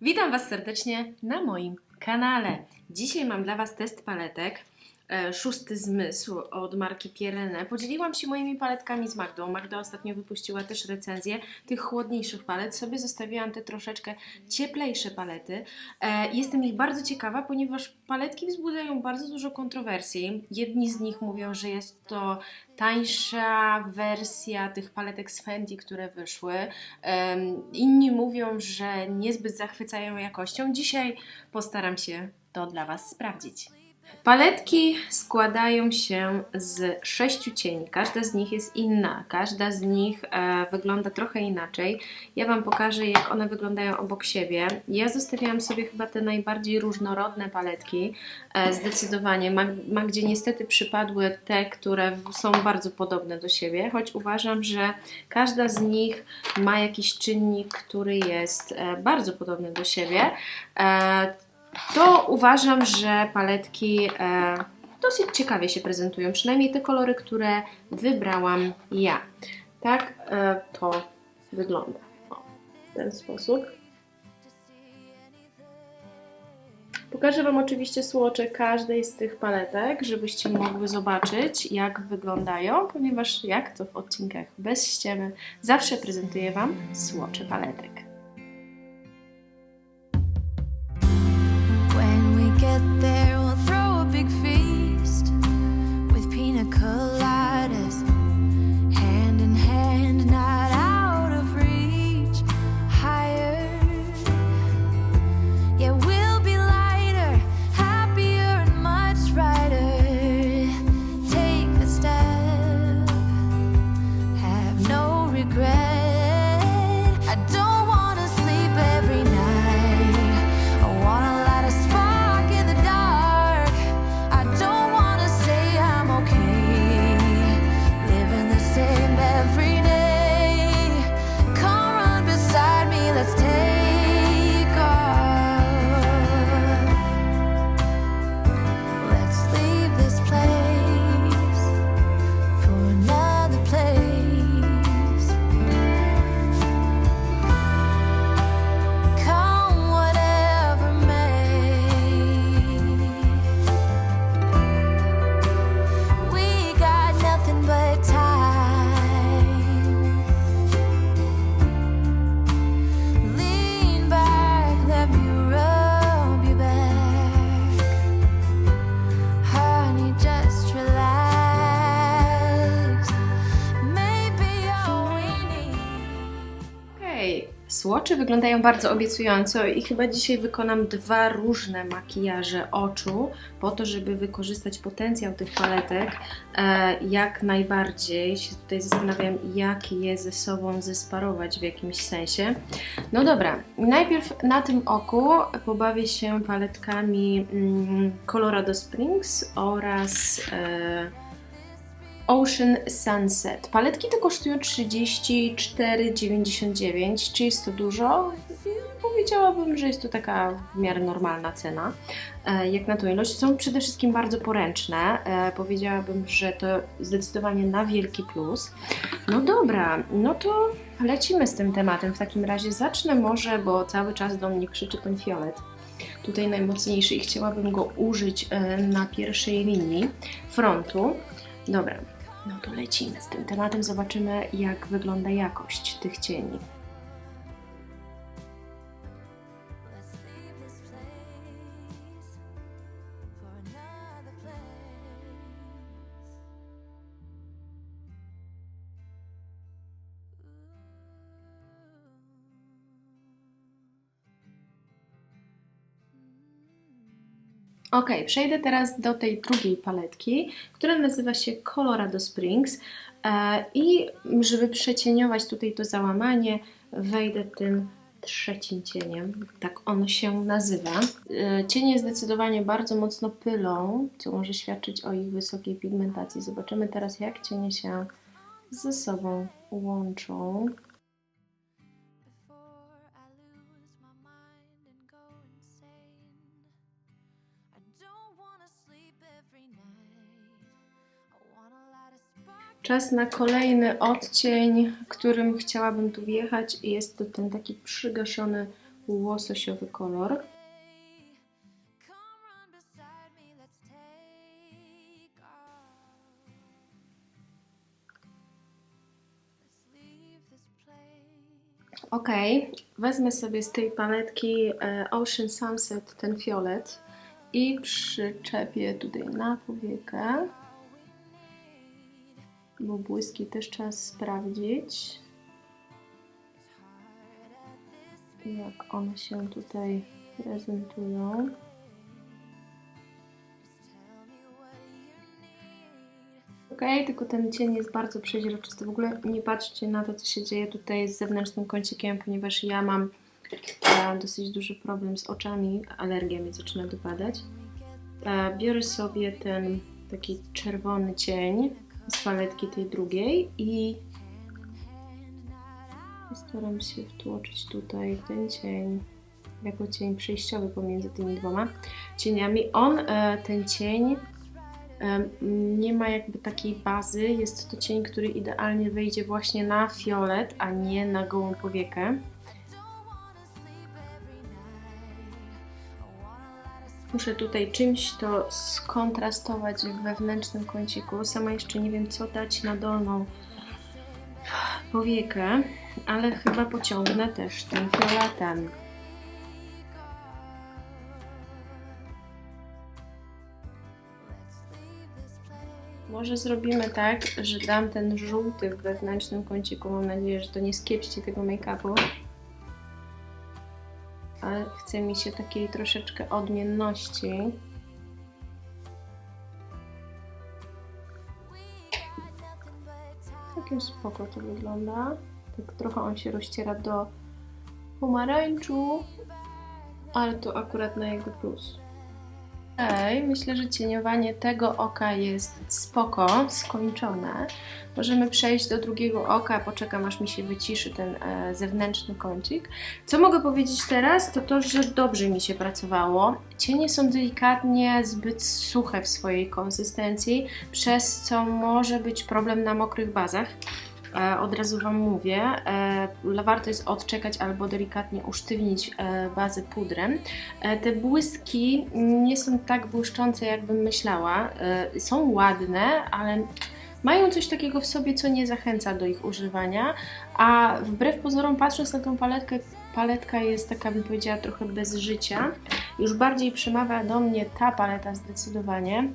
Witam Was serdecznie na moim kanale. Dzisiaj mam dla Was test paletek. E, Szósty zmysł od marki Pierene. Podzieliłam się moimi paletkami z Magdą. Magda ostatnio wypuściła też recenzję tych chłodniejszych palet. Sobie zostawiłam te troszeczkę cieplejsze palety. E, Jestem ich bardzo ciekawa, ponieważ paletki wzbudzają bardzo dużo kontrowersji. Jedni z nich mówią, że jest to tańsza wersja tych paletek z Fenty, które wyszły. Inni mówią, że niezbyt zachwycają jakością. Dzisiaj postaram się to dla Was sprawdzić. Paletki składają się z sześciu cieni. Każda z nich jest inna, każda z nich e, wygląda trochę inaczej. Ja Wam pokażę, jak one wyglądają obok siebie. Ja zostawiałam sobie chyba te najbardziej różnorodne paletki. E, zdecydowanie. Mag- Magdzie niestety przypadły te, które są bardzo podobne do siebie, choć uważam, że każda z nich ma jakiś czynnik, który jest e, bardzo podobny do siebie. E, to uważam, że paletki e, dosyć ciekawie się prezentują, przynajmniej te kolory, które wybrałam ja. Tak e, to wygląda. O, w ten sposób. Pokażę Wam oczywiście słocze każdej z tych paletek, żebyście mogły zobaczyć, jak wyglądają, ponieważ jak to w odcinkach bez ściemy, zawsze prezentuję Wam słocze paletek. Słocze wyglądają bardzo obiecująco i chyba dzisiaj wykonam dwa różne makijaże oczu po to, żeby wykorzystać potencjał tych paletek e, jak najbardziej. Się tutaj zastanawiam, jak je ze sobą zesparować w jakimś sensie. No dobra, najpierw na tym oku pobawię się paletkami mm, Colorado Springs oraz e, Ocean Sunset. Paletki te kosztują 34,99. Czy jest to dużo? Powiedziałabym, że jest to taka w miarę normalna cena, e, jak na tą ilość. Są przede wszystkim bardzo poręczne. E, Powiedziałabym, że to zdecydowanie na wielki plus. No dobra, no to lecimy z tym tematem. W takim razie zacznę może, bo cały czas do mnie krzyczy ten fiolet. Tutaj najmocniejszy i chciałabym go użyć e, na pierwszej linii frontu. Dobra, no to lecimy z tym tematem, zobaczymy jak wygląda jakość tych cieni. Ok, przejdę teraz do tej drugiej paletki, która nazywa się Colorado Springs e, i żeby przecieniować tutaj to załamanie, wejdę tym trzecim cieniem, tak on się nazywa. E, Cienie zdecydowanie bardzo mocno pylą, co może świadczyć o ich wysokiej pigmentacji. Zobaczymy teraz, jak cienie się ze sobą łączą. Czas na kolejny odcień, którym chciałabym tu wjechać i jest to ten taki przygaszony łososiowy kolor. Ok, wezmę sobie z tej paletki e, Ocean Sunset ten fiolet i przyczepię tutaj na powiekę, bo błyski też trzeba sprawdzić, jak one się tutaj prezentują. Ok, tylko ten cień jest bardzo przeźroczysty. W ogóle nie patrzcie na to, co się dzieje tutaj z zewnętrznym kącikiem, ponieważ ja mam e, dosyć duży problem z oczami. Alergia mnie zaczyna dopadać. E, biorę sobie ten taki czerwony cień z paletki tej drugiej i staram się wtłoczyć tutaj ten cień jako cień przejściowy pomiędzy tymi dwoma cieniami. On, e, ten cień, em, nie ma jakby takiej bazy. Jest to cień, który idealnie wejdzie właśnie na fiolet, a nie na gołą powiekę. Muszę tutaj czymś to skontrastować w wewnętrznym kąciku. Sama jeszcze nie wiem, co dać na dolną powiekę, ale chyba pociągnę też tym fioletem. Może zrobimy tak, że dam ten żółty w wewnętrznym kąciku. Mam nadzieję, że to nie skiepści tego make-upu. Ale chce mi się takiej troszeczkę odmienności. Całkiem spoko to wygląda. Tak trochę on się rozciera do pomarańczu, ale to akurat na jego plus. Okej, myślę, że cieniowanie tego oka jest spoko, skończone. Możemy przejść do drugiego oka, poczekam aż mi się wyciszy ten e, zewnętrzny kącik. Co mogę powiedzieć teraz, to to, że dobrze mi się pracowało. Cienie są delikatnie zbyt suche w swojej konsystencji, przez co może być problem na mokrych bazach. E, Od razu Wam mówię, e, warto jest odczekać albo delikatnie usztywnić bazę pudrem. E, Te błyski nie są tak błyszczące, jakbym myślała. Są ładne, ale mają coś takiego w sobie, co nie zachęca do ich używania, a wbrew pozorom, patrząc na tą paletkę, paletka jest taka, bym powiedziała, trochę bez życia. Już bardziej przemawia do mnie ta paleta zdecydowanie,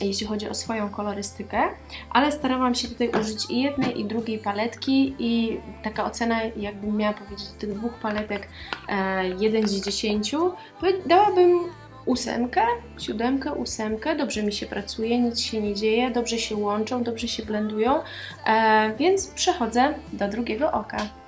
jeśli chodzi o swoją kolorystykę, ale starałam się tutaj użyć i jednej, i drugiej paletki i taka ocena, jakbym miała powiedzieć tych dwóch paletek e, 1 z 10, powie- dałabym ósemkę, siódemkę, ósemkę, dobrze mi się pracuje, nic się nie dzieje, dobrze się łączą, dobrze się blendują, e, więc przechodzę do drugiego oka.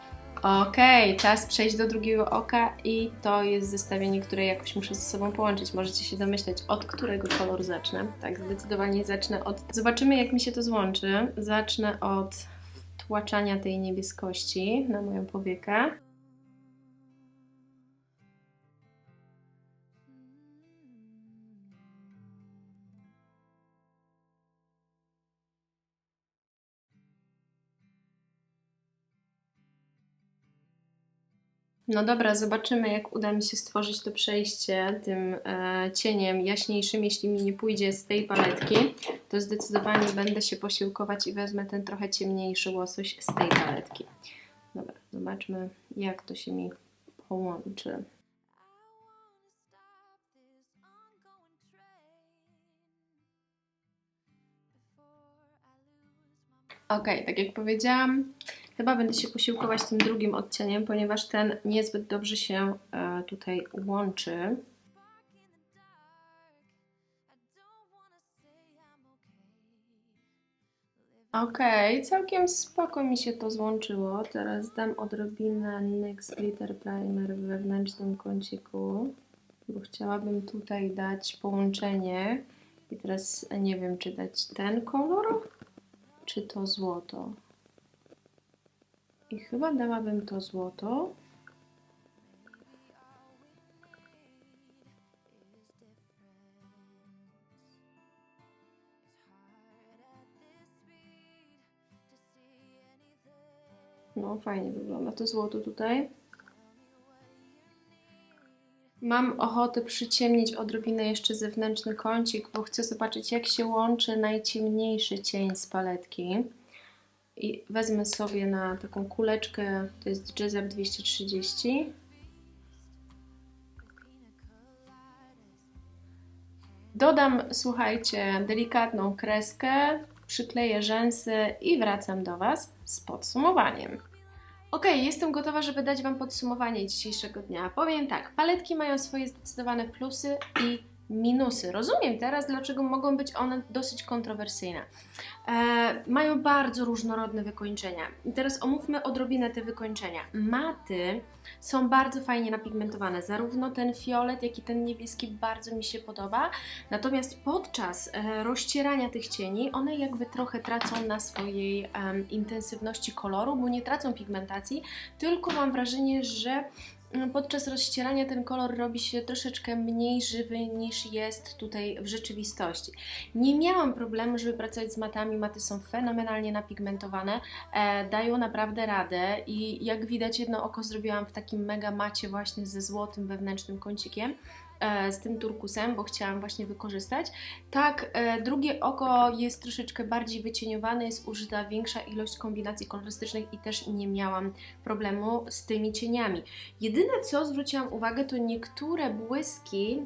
Okej, czas przejść do drugiego oka i to jest zestawienie, które jakoś muszę ze sobą połączyć. Możecie się domyśleć, od którego koloru zacznę. Tak, zdecydowanie zacznę od... Zobaczymy, jak mi się to złączy. Zacznę od wtłaczania tej niebieskości na moją powiekę. No dobra, zobaczymy, jak uda mi się stworzyć to przejście tym e, cieniem jaśniejszym. Jeśli mi nie pójdzie z tej paletki, to zdecydowanie będę się posiłkować i wezmę ten trochę ciemniejszy łosoś z tej paletki. Dobra, zobaczmy, jak to się mi połączy. Ok, tak jak powiedziałam, chyba będę się posiłkować tym drugim odcieniem, ponieważ ten niezbyt dobrze się e, tutaj łączy. Okej, całkiem spoko mi się to złączyło. Teraz dam odrobinę NYX Glitter Primer w wewnętrznym kąciku, bo chciałabym tutaj dać połączenie. I teraz nie wiem, czy dać ten kolor, czy to złoto. I chyba dałabym to złoto. No, fajnie wygląda to złoto tutaj. Mam ochotę przyciemnić odrobinę jeszcze zewnętrzny kącik, bo chcę zobaczyć, jak się łączy najciemniejszy cień z paletki. I wezmę sobie na taką kuleczkę, to jest Jazzap 230. Dodam, słuchajcie, delikatną kreskę, przykleję rzęsy i wracam do Was z podsumowaniem. Ok, jestem gotowa, żeby dać Wam podsumowanie dzisiejszego dnia. Powiem tak, paletki mają swoje zdecydowane plusy i minusy. Rozumiem teraz, dlaczego mogą być one dosyć kontrowersyjne. E, mają bardzo różnorodne wykończenia. I teraz omówmy odrobinę te wykończenia. Maty są bardzo fajnie napigmentowane. Zarówno ten fiolet, jak i ten niebieski bardzo mi się podoba. Natomiast podczas e, rozcierania tych cieni, one jakby trochę tracą na swojej em, intensywności koloru, bo nie tracą pigmentacji, tylko mam wrażenie, że podczas rozcierania ten kolor robi się troszeczkę mniej żywy niż jest tutaj w rzeczywistości. Nie miałam problemu, żeby pracować z matami. Maty są fenomenalnie napigmentowane, e, dają naprawdę radę i jak widać jedno oko zrobiłam w takim mega macie właśnie ze złotym wewnętrznym kącikiem z tym turkusem, bo chciałam właśnie wykorzystać. Tak, e, drugie oko jest troszeczkę bardziej wycieniowane, jest użyta większa ilość kombinacji kolorystycznych i też nie miałam problemu z tymi cieniami. Jedyne co zwróciłam uwagę, to niektóre błyski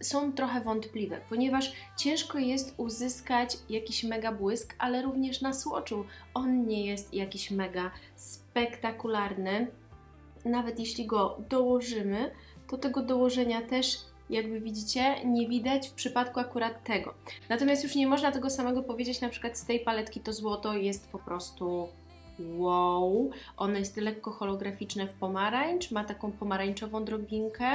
są trochę wątpliwe, ponieważ ciężko jest uzyskać jakiś mega błysk, ale również na słoczu on nie jest jakiś mega spektakularny. Nawet jeśli go dołożymy, to tego dołożenia też jakby widzicie, nie widać w przypadku akurat tego. Natomiast już nie można tego samego powiedzieć na przykład z tej paletki, to złoto jest po prostu wow. Ono jest lekko holograficzne w pomarańcz, ma taką pomarańczową drobinkę,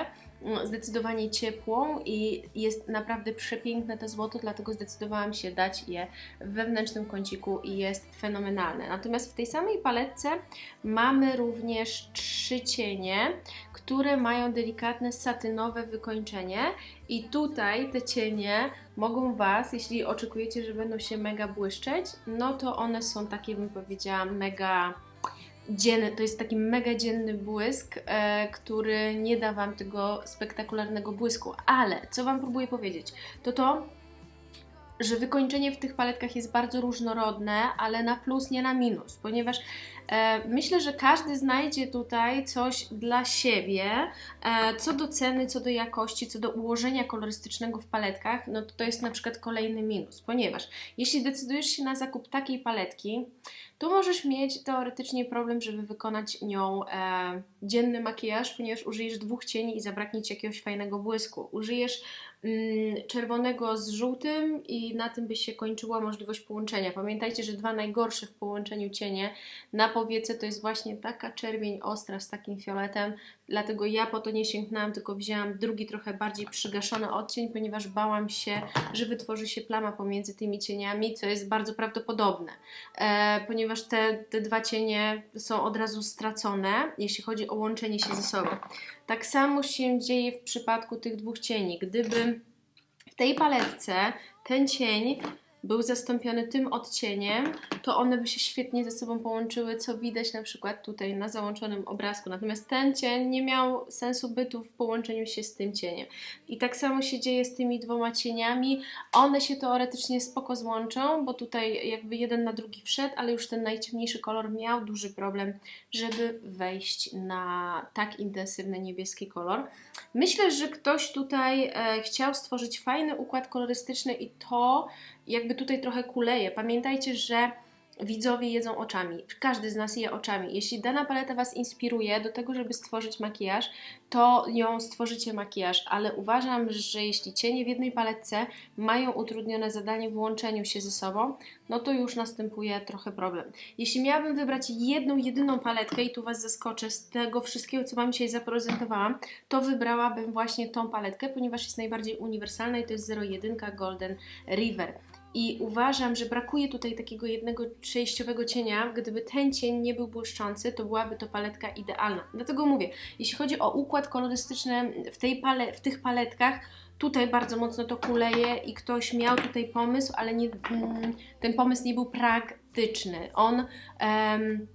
mm, zdecydowanie ciepłą i jest naprawdę przepiękne to złoto, dlatego zdecydowałam się dać je w wewnętrznym kąciku i jest fenomenalne. Natomiast w tej samej paletce mamy również trzy cienie, które mają delikatne satynowe wykończenie i tutaj te cienie mogą Was, jeśli oczekujecie, że będą się mega błyszczeć, no to one są takie, bym powiedziała, mega dzienny, to jest taki mega dzienny błysk, e, który nie da Wam tego spektakularnego błysku. Ale co Wam próbuję powiedzieć, to to, że wykończenie w tych paletkach jest bardzo różnorodne, ale na plus, nie na minus, ponieważ e, myślę, że każdy znajdzie tutaj coś dla siebie, e, co do ceny, co do jakości, co do ułożenia kolorystycznego w paletkach, no to to jest na przykład kolejny minus, ponieważ jeśli decydujesz się na zakup takiej paletki, to możesz mieć teoretycznie problem, żeby wykonać nią e, dzienny makijaż, ponieważ użyjesz dwóch cieni i zabraknie Ci jakiegoś fajnego błysku. Użyjesz czerwonego z żółtym i na tym by się kończyła możliwość połączenia. Pamiętajcie, że dwa najgorsze w połączeniu cienie na powiece to jest właśnie taka czerwień ostra z takim fioletem, dlatego ja po to nie sięgnęłam, tylko wzięłam drugi trochę bardziej przygaszony odcień, ponieważ bałam się, że wytworzy się plama pomiędzy tymi cieniami, co jest bardzo prawdopodobne, e, ponieważ te, te dwa cienie są od razu stracone, jeśli chodzi o łączenie się ze sobą. Tak samo się dzieje w przypadku tych dwóch cieni. Gdyby w tej paletce ten cień był zastąpiony tym odcieniem, to one by się świetnie ze sobą połączyły, co widać na przykład tutaj na załączonym obrazku. Natomiast ten cień nie miał sensu bytu w połączeniu się z tym cieniem. I tak samo się dzieje z tymi dwoma cieniami. One się teoretycznie spoko złączą, bo tutaj jakby jeden na drugi wszedł, ale już ten najciemniejszy kolor miał duży problem, żeby wejść na tak intensywny niebieski kolor. Myślę, że ktoś tutaj e, chciał stworzyć fajny układ kolorystyczny i to jakby tutaj trochę kuleje. Pamiętajcie, że widzowie jedzą oczami. Każdy z nas je oczami. Jeśli dana paleta Was inspiruje do tego, żeby stworzyć makijaż, to ją stworzycie makijaż, ale uważam, że jeśli cienie w jednej paletce mają utrudnione zadanie w łączeniu się ze sobą, no to już następuje trochę problem. Jeśli miałabym wybrać jedną, jedyną paletkę i tu Was zaskoczę z tego wszystkiego, co Wam dzisiaj zaprezentowałam, to wybrałabym właśnie tą paletkę, ponieważ jest najbardziej uniwersalna i to jest 01 Golden River. I uważam, że brakuje tutaj takiego jednego przejściowego cienia. Gdyby ten cień nie był błyszczący, to byłaby to paletka idealna. Dlatego mówię, jeśli chodzi o układ kolorystyczny w, tej pale, w tych paletkach, tutaj bardzo mocno to kuleje i ktoś miał tutaj pomysł, ale nie, mm, ten pomysł nie był praktyczny. On. em,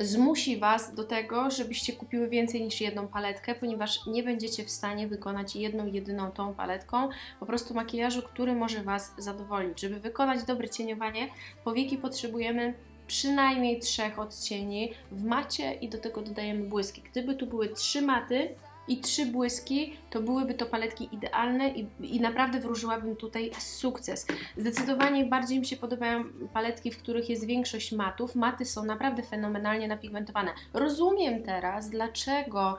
zmusi Was do tego, żebyście kupiły więcej niż jedną paletkę, ponieważ nie będziecie w stanie wykonać jedną, jedyną tą paletką, po prostu makijażu, który może Was zadowolić. Żeby wykonać dobre cieniowanie, powieki potrzebujemy przynajmniej trzech odcieni w macie i do tego dodajemy błyski. Gdyby tu były trzy maty i trzy błyski, to byłyby to paletki idealne i, i naprawdę wróżyłabym tutaj sukces. Zdecydowanie bardziej mi się podobają paletki, w których jest większość matów. Maty są naprawdę fenomenalnie napigmentowane. Rozumiem teraz, dlaczego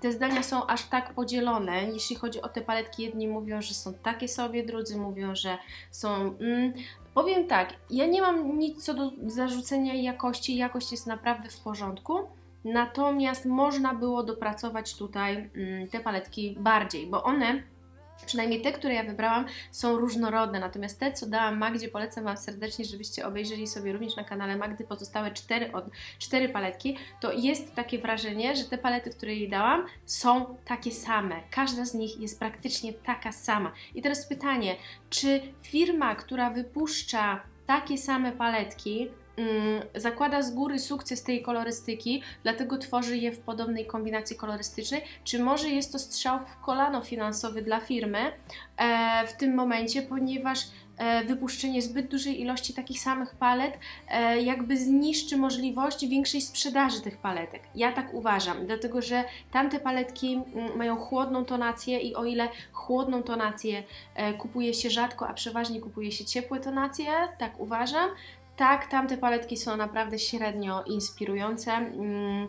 te zdania są aż tak podzielone, jeśli chodzi o te paletki. Jedni mówią, że są takie sobie, drudzy mówią, że są. Mm, powiem tak, ja nie mam nic co do zarzucenia jakości. Jakość jest naprawdę w porządku. Natomiast można było dopracować tutaj mm, te paletki bardziej, bo one, przynajmniej te, które ja wybrałam, są różnorodne. Natomiast te, co dałam Magdzie, polecam Wam serdecznie, żebyście obejrzeli sobie również na kanale Magdy pozostałe cztery, od, cztery paletki. To jest takie wrażenie, że te palety, które jej dałam, są takie same. Każda z nich jest praktycznie taka sama. I teraz pytanie, czy firma, która wypuszcza takie same paletki, zakłada z góry sukces tej kolorystyki, dlatego tworzy je w podobnej kombinacji kolorystycznej, czy może jest to strzał w kolano finansowy dla firmy e, w tym momencie, ponieważ e, wypuszczenie zbyt dużej ilości takich samych palet e, jakby zniszczy możliwość większej sprzedaży tych paletek. Ja tak uważam, dlatego że tamte paletki mm, mają chłodną tonację i o ile chłodną tonację kupuje się rzadko, a przeważnie kupuje się ciepłe tonacje, tak uważam, tak, tamte paletki są naprawdę średnio inspirujące. Mm,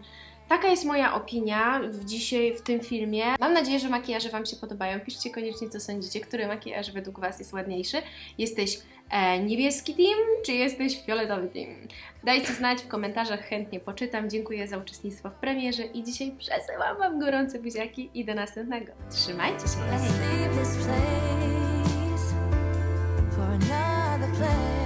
Taka jest moja opinia w dzisiaj w tym filmie. Mam nadzieję, że makijaże Wam się podobają. Piszcie koniecznie, co sądzicie, który makijaż według Was jest ładniejszy. Jesteś e, niebieski team, czy jesteś fioletowy team? Dajcie znać w komentarzach, chętnie poczytam. Dziękuję za uczestnictwo w premierze i dzisiaj przesyłam Wam gorące buziaki i do następnego. Trzymajcie się, hej!